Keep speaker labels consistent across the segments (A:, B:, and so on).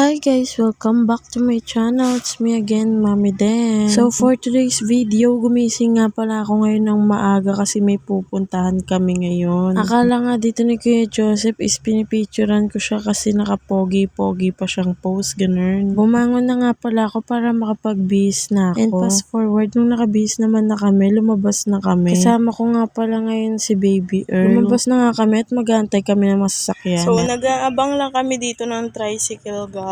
A: Hi guys! Welcome back to my channel. It's me again, Mami Den. So for today's video, gumising nga pala ako ngayon ng maaga kasi may pupuntahan kami ngayon. Akala nga dito ni Kuya Joseph is pinipicturan ko siya kasi nakapogi-pogi pa siyang post, ganun. Bumangon na nga pala ako para makapag-bis na ako. And fast forward, nung nakabis naman na kami, lumabas na kami. Kasama ko nga pala ngayon si Baby Earl. Lumabas na nga kami at mag-aantay kami ng masasakyan.
B: So, nag-aabang lang kami dito ng tricycle, guys.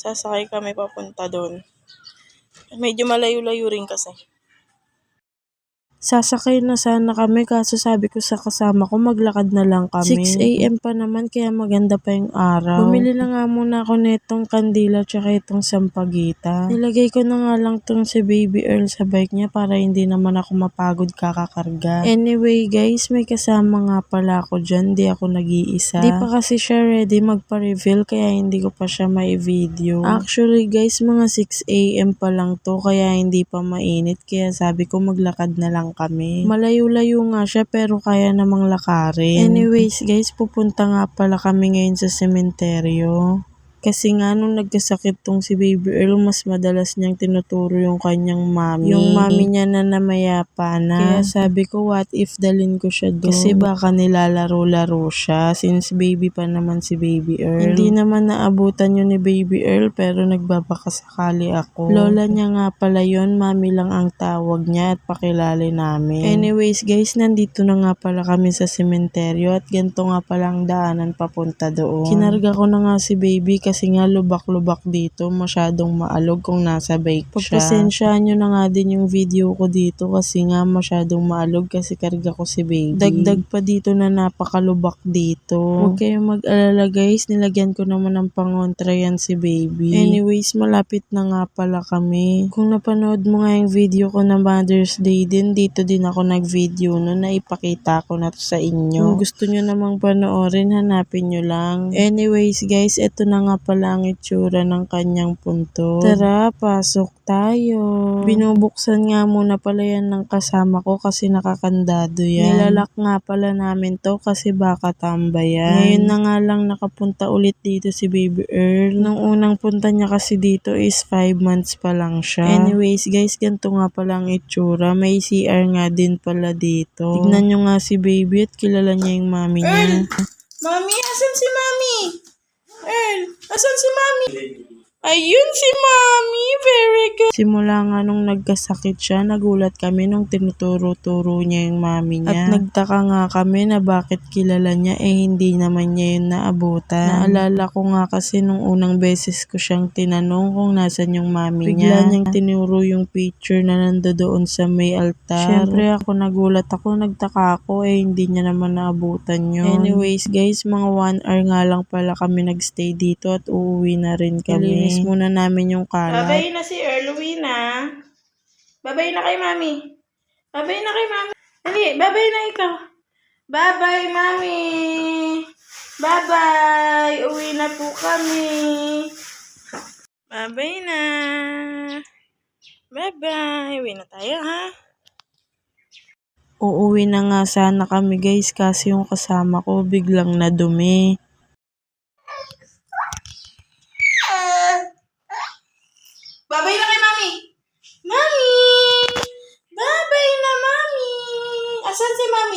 B: Sasakay kami papunta doon. Medyo malayo-layo rin kasi.
A: Sasakay na sana kami kaso sabi ko sa kasama ko maglakad na lang kami. 6am pa naman kaya maganda pa yung araw. Bumili na nga muna ako nitong kandila tsaka itong sampagita. Nilagay ko na nga lang tong si Baby Earl sa bike niya para hindi naman ako mapagod kakakarga. Anyway guys, may kasama nga pala ako dyan. Di ako nag-iisa. Di pa kasi siya ready magpa-reveal kaya hindi ko pa siya may video. Actually guys, mga 6am pa lang to kaya hindi pa mainit kaya sabi ko maglakad na lang kami. Malayo-layo nga siya pero kaya namang lakarin. Anyways guys, pupunta nga pala kami ngayon sa sementeryo. Kasi nga nung nagkasakit tong si Baby Earl, mas madalas niyang tinuturo yung kanyang mami. Yung mami niya na namayapa na. Kaya sabi ko, what if dalin ko siya doon? Kasi baka nilalaro-laro siya since baby pa naman si Baby Earl. Hindi naman naabutan yun ni Baby Earl pero nagbabakasakali ako. Lola niya nga pala yun, mami lang ang tawag niya at pakilali namin. Anyways guys, nandito na nga pala kami sa sementeryo at ganito nga pala ang daanan papunta doon. Kinarga ko na nga si Baby kasi nga lubak-lubak dito, masyadong maalog kung nasa bike siya. Pagpasensyahan nyo na nga din yung video ko dito kasi nga masyadong maalog kasi karga ko si Baby. Dagdag pa dito na napakalubak dito. Huwag kayong mag-alala guys, nilagyan ko naman ng pangontra yan si Baby. Anyways, malapit na nga pala kami. Kung napanood mo nga yung video ko na Mother's Day din, dito din ako nag-video no na ipakita ko na to sa inyo. Kung gusto nyo namang panoorin, hanapin nyo lang. Anyways guys, eto na nga pala ang itsura ng kanyang punto. Tara, pasok tayo. Binubuksan nga muna pala yan ng kasama ko kasi nakakandado yan. Nilalak nga pala namin to kasi baka tambayan. Ngayon na nga lang nakapunta ulit dito si Baby Earl. Nung unang punta niya kasi dito is 5 months pa lang siya. Anyways guys, ganito nga pala ang itsura. May CR nga din pala dito. Tignan nyo nga si Baby at kilala niya yung mami niya.
B: Mami, asan si Mami? Earl, asan si Mami? Ayun si Mami.
A: Simula nga nung nagkasakit siya, nagulat kami nung tinuturo-turo niya yung mami niya. At nagtaka nga kami na bakit kilala niya eh hindi naman niya yun naabutan. Naalala ko nga kasi nung unang beses ko siyang tinanong kung nasan yung mami niya. Bigla niyang tinuro yung picture na nando doon sa may altar. Siyempre ako nagulat ako, nagtaka ako eh hindi niya naman naabutan yun. Anyways guys, mga 1 hour nga lang pala kami nagstay dito at uuwi na rin kami. Linis muna namin yung kalat.
B: Babay na si Earl, uwi na. Babay na kay Mami. Babay na kay Mami. Dali, babay na ikaw. Babay, Mami. Babay. Uwi na po kami. Babay na. Bye-bye. Uwi na tayo, ha?
A: Uuwi na nga sana kami guys kasi yung kasama ko biglang nadumi.
B: Babay na kay Mami. Mami! Babay na, Mami!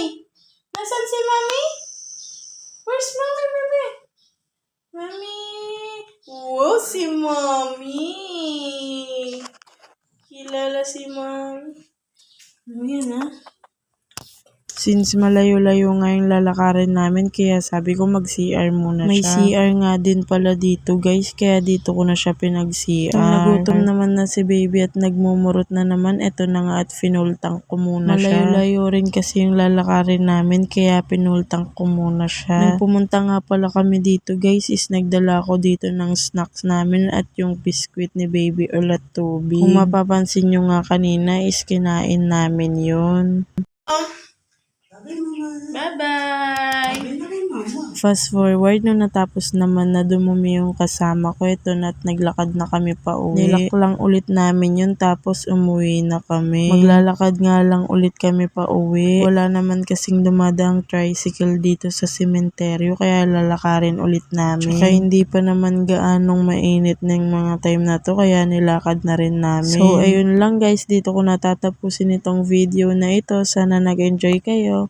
B: Asan si Mami? Nasaan si Mami? Where's Mami, Mami? Mami! Wow, si Mami! Kilala si Mami. Ano yan, ha?
A: Since malayo-layo nga yung lalakarin namin kaya sabi ko mag-CR muna May siya. CR nga din pala dito guys kaya dito ko na siya pinag-CR. Kung nagutom naman na si baby at nagmumurot na naman eto na nga at finultang ko muna siya. Malayo-layo rin kasi yung lalakarin namin kaya pinultang ko muna siya. Nung pumunta nga pala kami dito guys is nagdala ko dito ng snacks namin at yung biskwit ni baby Earl at tubig. Kung mapapansin nyo nga kanina is kinain namin yun.
B: Oh, Bye-bye!
A: Fast forward, nung natapos naman na dumumi yung kasama ko, ito na at naglakad na kami pa uwi. Nilak lang ulit namin yun tapos umuwi na kami. Maglalakad nga lang ulit kami pa uwi. Wala naman kasing dumadaang tricycle dito sa sementeryo kaya lalakarin ulit namin. Tsaka hindi pa naman gaanong mainit ng mga time na to kaya nilakad na rin namin. So ayun lang guys, dito ko natatapusin itong video na ito. Sana nag-enjoy kayo.